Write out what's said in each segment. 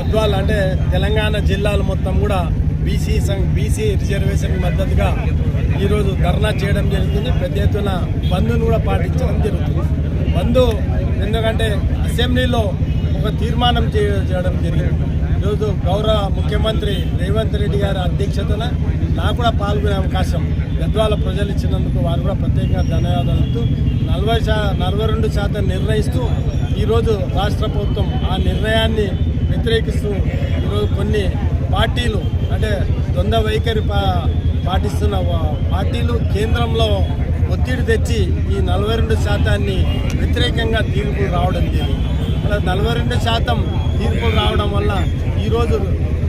గద్వాల్ అంటే తెలంగాణ జిల్లాలు మొత్తం కూడా బీసీ సంఘ్ బీసీ రిజర్వేషన్ మద్దతుగా ఈరోజు ధర్నా చేయడం జరుగుతుంది. పెద్ద ఎత్తున బంద్ను కూడా పాటించడం జరుగుతుంది. బంద్ ఎందుకంటే అసెంబ్లీలో ఒక తీర్మానం చేయ- చేయడం జరిగింది. ఈరోజు గౌరవ ముఖ్యమంత్రి రేవంత్ రెడ్డి గారి అధ్యక్షతన నాకు కూడా పాల్గొనే అవకాశం గద్వాల ప్రజలు ఇచ్చినందుకు వారు కూడా ప్రత్యేకంగా ధన్యవాదాలు నలభై శా నలభై రెండు శాతం నిర్ణయిస్తూ ఈరోజు రాష్ట్ర ప్రభుత్వం ఆ నిర్ణయాన్ని వ్యతిరేకిస్తూ ఈరోజు కొన్ని పార్టీలు అంటే ద్వంద్వ వైఖరి పా పాటిస్తున్న పార్టీలు కేంద్రంలో ఒత్తిడి తెచ్చి ఈ నలభై రెండు శాతాన్ని వ్యతిరేకంగా తీర్పులు రావడం జరిగింది. అలా నలభై రెండు శాతం తీర్పులు రావడం వల్ల ఈరోజు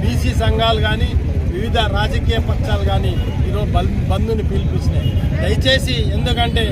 బీసీ సంఘాలు కానీ వివిధ రాజకీయ పక్షాలు కానీ ఈరోజు బల్ బంధుని పిలిపించినాయి. దయచేసి ఎందుకంటే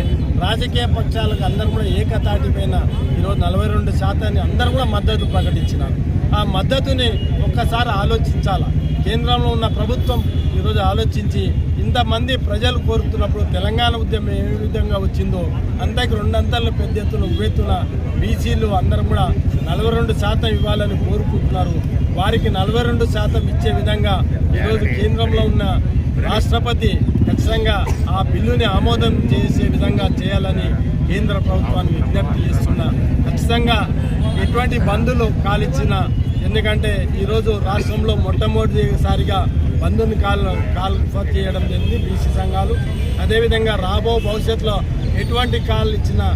రాజకీయ పక్షాలకు అందరూ కూడా ఏకతాటిపైన ఈరోజు నలభై రెండు శాతాన్ని అందరూ కూడా మద్దతు ప్రకటించినారు. ఆ మద్దతుని ఒక్కసారి ఆలోచించాలా? కేంద్రంలో ఉన్న ప్రభుత్వం ఈరోజు ఆలోచించి ఇంతమంది ప్రజలు కోరుతున్నప్పుడు తెలంగాణ ఉద్యమం ఏ విధంగా వచ్చిందో అంతకు రెండంతలు పెద్ద ఎత్తున ఉవ్వెత్తున బీసీలు అందరం కూడా నలభై రెండు శాతం ఇవ్వాలని కోరుకుంటున్నారు. వారికి నలభై రెండు శాతం ఇచ్చే విధంగా ఈరోజు కేంద్రంలో ఉన్న రాష్ట్రపతి ఖచ్చితంగా ఆ బిల్లుని ఆమోదం చేసే విధంగా చేయాలని కేంద్ర ప్రభుత్వాన్ని విజ్ఞప్తి చేస్తున్నా. ఖచ్చితంగా ఎటువంటి బంధులు కాలిచ్చిన ఎందుకంటే ఈరోజు రాష్ట్రంలో మొట్టమొదటిసారిగా బంధుని కాల్ కాల్ చేయడం జరిగింది బీసీ సంఘాలు. అదేవిధంగా రాబో భవిష్యత్తులో ఎటువంటి కాల్ ఇచ్చినా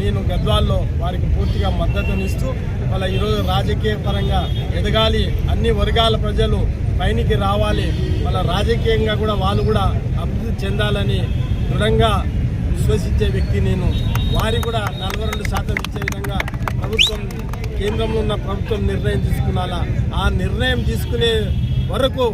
నేను గద్వాల్లో వారికి పూర్తిగా మద్దతునిస్తూ వాళ్ళ ఈరోజు రాజకీయ పరంగా ఎదగాలి అన్ని వర్గాల ప్రజలు పైనికి రావాలి వాళ్ళ రాజకీయంగా కూడా వాళ్ళు కూడా అభివృద్ధి చెందాలని దృఢంగా విశ్వసించే వ్యక్తి నేను. వారి కూడా నలభై శాతం ఇచ్చే విధంగా ప్రభుత్వం కేంద్రంలో ఉన్న ప్రభుత్వం నిర్ణయం తీసుకున్నాలా? ఆ నిర్ణయం తీసుకునే వరకు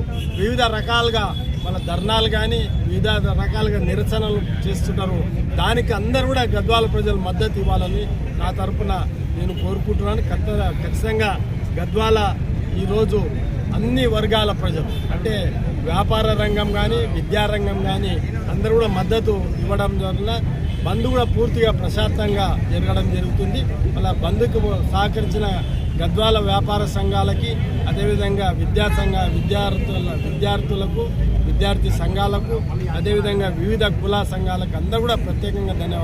వివిధ రకాలుగా మన ధర్నాలు కానీ వివిధ రకాలుగా నిరసనలు చేస్తున్నారు దానికి అందరూ కూడా గద్వాల ప్రజలు మద్దతు ఇవ్వాలని నా తరపున నేను కోరుకుంటున్నాను. ఖచ్చితంగా ఖచ్చితంగా గద్వాల ఈరోజు అన్ని వర్గాల ప్రజలు అంటే వ్యాపార రంగం కానీ విద్యారంగం కానీ అందరూ కూడా మద్దతు ఇవ్వడం వల్ల బంద్ కూడా పూర్తిగా ప్రశాంతంగా జరగడం జరుగుతుంది. అలా బంద్కు సహకరించిన గద్వాల వ్యాపార సంఘాలకి అదేవిధంగా విద్యా సంఘ విద్యార్థుల విద్యార్థులకు విద్యార్థి సంఘాలకు అదేవిధంగా వివిధ కుల సంఘాలకు అందరూ కూడా ప్రత్యేకంగా ధన్యవాదాలు.